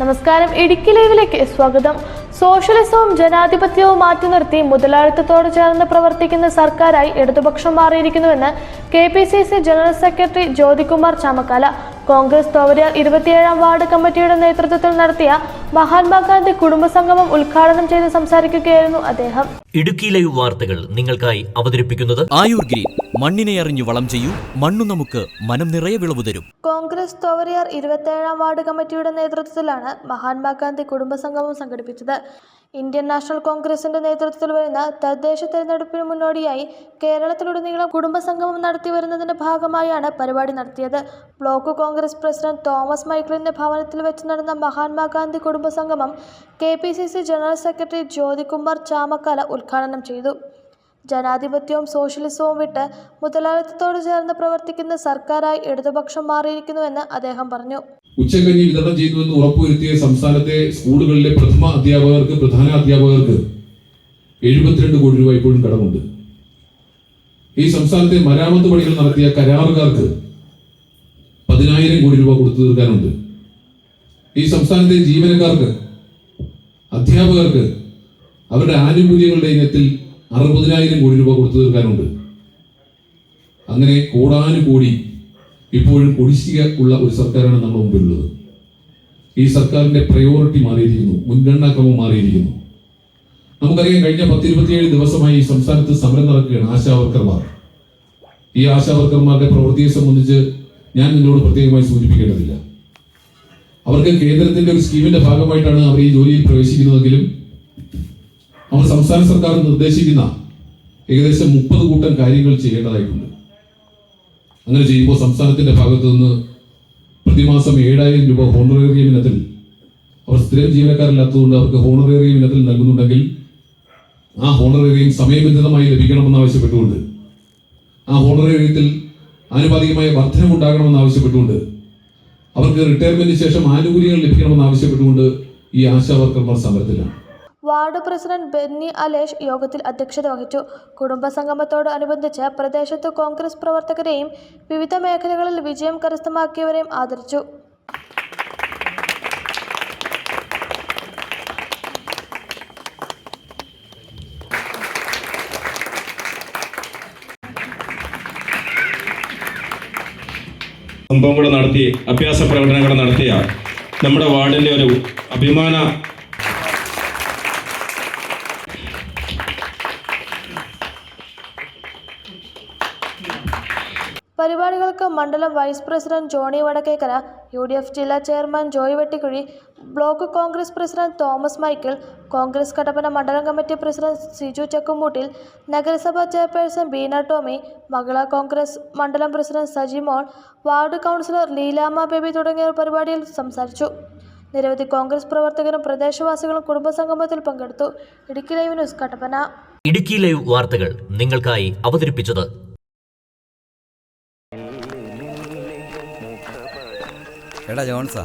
നമസ്കാരം. ഇടുക്കി ലൈവിലേക്ക് സ്വാഗതം. സോഷ്യലിസവും ജനാധിപത്യവും മാറ്റി നിർത്തി മുതലാളിത്തത്തോട് ചേർന്ന് പ്രവർത്തിക്കുന്ന സർക്കാരായി ഇടതുപക്ഷം മാറിയിരിക്കുന്നുവെന്ന് K P C C general secretary Jyothikumar Chamakkala. Congress Thovariyar ഇരുപത്തിയേഴാം വാർഡ് കമ്മിറ്റിയുടെ നേതൃത്വത്തിൽ നടത്തിയ മഹാത്മാഗാന്ധി കുടുംബസംഗമം ഉദ്ഘാടനം ചെയ്ത് സംസാരിക്കുകയായിരുന്നു അദ്ദേഹം. ഇടുക്കിയിലെ ലൈവ് വാർത്തകൾ നിങ്ങൾക്കായി അവതരിപ്പിക്കുന്നത് ആയുർ ഗ്രീൻ. മണ്ണിനെ അറിഞ്ഞു വളം ചെയ്യൂ. മണ്ണു നമുക്ക് മനം നിറയെ വിളവ് തരും. കോൺഗ്രസ് തോവരിയാർ ഇരുപത്തേഴാം വാർഡ് കമ്മിറ്റിയുടെ നേതൃത്വത്തിലാണ് മഹാത്മാഗാന്ധി കുടുംബസംഗമം സംഘടിപ്പിച്ചത്. ഇന്ത്യൻ നാഷണൽ കോൺഗ്രസിന്റെ നേതൃത്വത്തിൽ വരുന്ന തദ്ദേശ തെരഞ്ഞെടുപ്പിന് മുന്നോടിയായി കേരളത്തിലുടനീളം കുടുംബസംഗമം നടത്തി വരുന്നതിന്റെ ഭാഗമായാണ് പരിപാടി നടത്തിയത്. ബ്ലോക്ക് കോൺഗ്രസ് പ്രസിഡന്റ് തോമസ് മൈക്കിളിന്റെ ഭവനത്തിൽ വെച്ച് നടന്ന Mahatma Gandhi കുടുംബസംഗമം K P C C general secretary Jyothikumar Chamakkala ഉദ്ഘാടനം ചെയ്തു. ജനാധിപത്യവും സോഷ്യലിസവും വിട്ട് മുതലാളിത്തത്തോട് ചേർന്ന് പ്രവർത്തിക്കുന്ന സർക്കാരായി ഇടതുപക്ഷം മാറിയിരിക്കുന്നുവെന്ന് അദ്ദേഹം പറഞ്ഞു. ഉച്ചകഴിഞ്ഞ് വിതരണം ചെയ്യുന്നുവെന്ന് ഉറപ്പുവരുത്തിയ സംസ്ഥാനത്തെ സ്കൂളുകളിലെ പ്രഥമ അധ്യാപകർക്ക് പ്രധാന അധ്യാപകർക്ക് എഴുപത്തിരണ്ട് കോടി രൂപ ഇപ്പോഴും കടമുണ്ട്. ഈ സംസ്ഥാനത്തെ മരാമത്ത് പണികൾ നടത്തിയ കരാറുകാർക്ക് പതിനായിരം കോടി രൂപ കൊടുത്തു തീർക്കാനുണ്ട്. ഈ സംസ്ഥാനത്തെ ജീവനക്കാർക്ക് അധ്യാപകർക്ക് അവരുടെ ആനുകൂല്യങ്ങളുടെ ഇനത്തിൽ അറുപതിനായിരം കോടി രൂപ കൊടുത്തു തീർക്കാനുണ്ട്. അങ്ങനെ കോടാനുകൂടി ഇപ്പോഴും കുടിശ്ശിക ഉള്ള ഒരു സർക്കാരാണ് നമ്മുടെ മുമ്പിലുള്ളത്. ഈ സർക്കാരിന്റെ പ്രയോറിറ്റി മാറിയിരിക്കുന്നു മുൻഗണനാക്രമം മാറിയിരിക്കുന്നു. നമുക്കറിയാം കഴിഞ്ഞ പത്തിരുപത്തിയേഴ് ദിവസമായി ഈ സംസ്ഥാനത്ത് സമരം നടക്കുകയാണ് ആശാവർക്കർമാർ. ഈ ആശാവർക്കർമാരുടെ പ്രവൃത്തിയെ സംബന്ധിച്ച് ഞാൻ നിങ്ങളോട് പ്രത്യേകമായി സൂചിപ്പിക്കേണ്ടതില്ല. അവർക്ക് കേന്ദ്രത്തിന്റെ ഒരു സ്കീമിന്റെ ഭാഗമായിട്ടാണ് അവർ ഈ ജോലിയിൽ പ്രവേശിക്കുന്നതെങ്കിലും അവർ സംസ്ഥാന സർക്കാർ നിർദ്ദേശിക്കുന്ന ഏകദേശം മുപ്പത് കൂട്ടം കാര്യങ്ങൾ ചെയ്യേണ്ടതായിട്ടുണ്ട്. അങ്ങനെ ചെയ്യുമ്പോൾ സംസ്ഥാനത്തിന്റെ ഭാഗത്തു നിന്ന് പ്രതിമാസം ഏഴായിരം രൂപ ഹോണറേറിയം ഇനത്തിൽ അവർ സ്ഥിരം ജീവനക്കാരില്ലാത്തതുകൊണ്ട് അവർക്ക് ഹോണറേറിയം ഇനത്തിൽ നൽകുന്നുണ്ടെങ്കിൽ ആ ഹോണറേറിയം സമയബന്ധിതമായി ലഭിക്കണമെന്ന് ആവശ്യപ്പെട്ടുകൊണ്ട് ആ ഹോണറേറിയത്തിൽ ആനുപാതികമായ വർധനമുണ്ടാകണമെന്ന് ആവശ്യപ്പെട്ടുകൊണ്ട് അവർക്ക് റിട്ടയർമെന്റിന് ശേഷം ആനുകൂല്യങ്ങൾ ലഭിക്കണമെന്ന് ആവശ്യപ്പെട്ടുകൊണ്ട് ഈ ആശാ വർക്കർമാർ സമരത്തിലാണ്. വാർഡ് പ്രസിഡന്റ് ബെന്നി അലേഷ് യോഗത്തിൽ അധ്യക്ഷത വഹിച്ചു. കുടുംബസംഗമത്തോട് അനുബന്ധിച്ച് പ്രദേശത്ത് കോൺഗ്രസ് പ്രവർത്തകരെയും വിവിധ മേഖലകളിൽ വിജയം കരസ്ഥമാക്കിയവരെയും ആദരിച്ചു. സംഭവം കൂടെ നടത്തി അഭ്യാസ പ്രകടനം കൂടെ നടത്തിയ നമ്മുടെ വാർഡിന്റെ ഒരു അഭിമാന പരിപാടികൾക്ക് മണ്ഡലം vice president Johny Vadakkekara U D F ജില്ലാ chairman Joy Vettikuzhi block Congress president Thomas Michael Congress Kattappana മണ്ഡലം കമ്മിറ്റി പ്രസിഡന്റ് സിജു ചക്കുമൂട്ടിൽ നഗരസഭാ ചെയർപേഴ്സൺ ബീന ടോമി മകള കോൺഗ്രസ് മണ്ഡലം president Saji Mol ward councillor Leelamma Baby തുടങ്ങിയവർ പരിപാടിയിൽ സംസാരിച്ചു. നിരവധി കോൺഗ്രസ് പ്രവർത്തകരും പ്രദേശവാസികളും കുടുംബസംഗമത്തിൽ പങ്കെടുത്തു. Idukki live news Kattappana. Idukki live വാർത്തകൾ നിങ്ങൾക്കായി അവതരിപ്പിച്ചത് എടാ ജോൺസാ.